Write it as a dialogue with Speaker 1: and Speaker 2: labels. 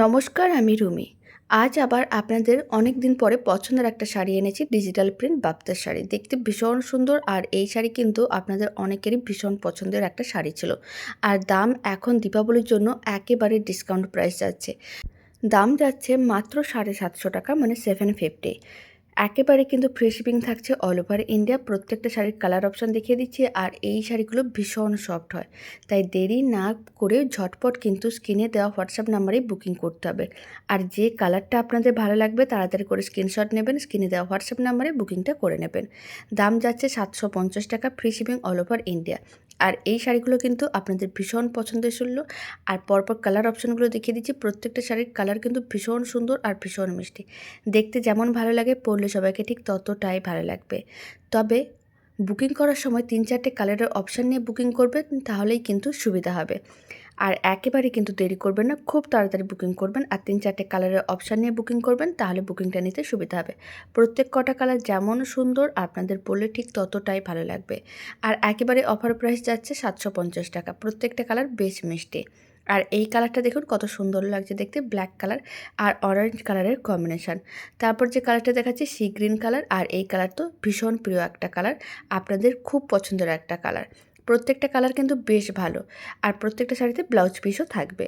Speaker 1: নমস্কার, আমি রুমি। আজ আবার আপনাদের অনেক দিন পরে পছন্দের একটা শাড়ি এনেছি, ডিজিটাল প্রিন্ট বাপ্তার শাড়ি। দেখতে ভীষণ সুন্দর আর এই শাড়ি কিন্তু আপনাদের অনেকেরই ভীষণ পছন্দের একটা শাড়ি ছিল। আর দাম এখন দীপাবলির জন্য একেবারে ডিসকাউন্ট প্রাইস যাচ্ছে। দাম যাচ্ছে মাত্র সাড়ে সাতশো টাকা মানে সেভেন ফিফটি একেবারে কিন্তু ফ্রি শিপিং থাকছে অল ওভার ইন্ডিয়া প্রত্যেকটা শাড়ির কালার অপশান দেখিয়ে দিচ্ছি, আর এই শাড়িগুলো ভীষণ সফট হয়। তাই দেরি না করে ঝটপট কিন্তু স্ক্রিনে দেওয়া হোয়াটসঅ্যাপ নাম্বারেই বুকিং করতে হবে। আর যে কালারটা আপনাদের ভালো লাগবে, তাড়াতাড়ি করে স্ক্রিনশট নেবেন স্ক্রিনে দেওয়া হোয়াটসঅ্যাপ নাম্বারে বুকিংটা করে নেবেন। দাম যাচ্ছে সাতশো পঞ্চাশ টাকা free shipping all over India আর এই শাড়িগুলো কিন্তু আপনাদের ভীষণ পছন্দের ছিল আর পরপর কালার অপশানগুলো দেখিয়ে দিচ্ছি। প্রত্যেকটা শাড়ির কালার কিন্তু ভীষণ সুন্দর আর ভীষণ মিষ্টি। দেখতে যেমন ভালো লাগে, পরলে সবাইকে ঠিক ততটাই ভালো লাগবে। তবে বুকিং করার সময় তিন চারটে কালারের অপশান নিয়ে বুকিং করবেন, তাহলেই কিন্তু সুবিধা হবে। আর একেবারে কিন্তু দেরি করবেন না, খুব তাড়াতাড়ি বুকিং করবেন আর তিন চারটে কালারের অপশান নিয়ে বুকিং করবেন, তাহলে বুকিংটা নিতে সুবিধা হবে। প্রত্যেক কটা কালার যেমন সুন্দর, আপনাদের পরলে ঠিক ততটাই ভালো লাগবে। আর একেবারে অফার প্রাইস যাচ্ছে সাতশো পঞ্চাশ টাকা, প্রত্যেকটা কালার বেশ মিষ্টি। আর এই কালারটা দেখুন কত সুন্দর লাগছে দেখতে ব্ল্যাক কালার আর অরেঞ্জ কালারের কম্বিনেশান তারপর যে কালারটা দেখাচ্ছি সি গ্রিন কালার আর এই কালার তো ভীষণ প্রিয় একটা কালার আপনাদের খুব পছন্দের একটা কালার প্রত্যেকটা কালার কিন্তু বেশ ভালো। আর প্রত্যেকটা শাড়িতে ব্লাউজ পিসও থাকবে।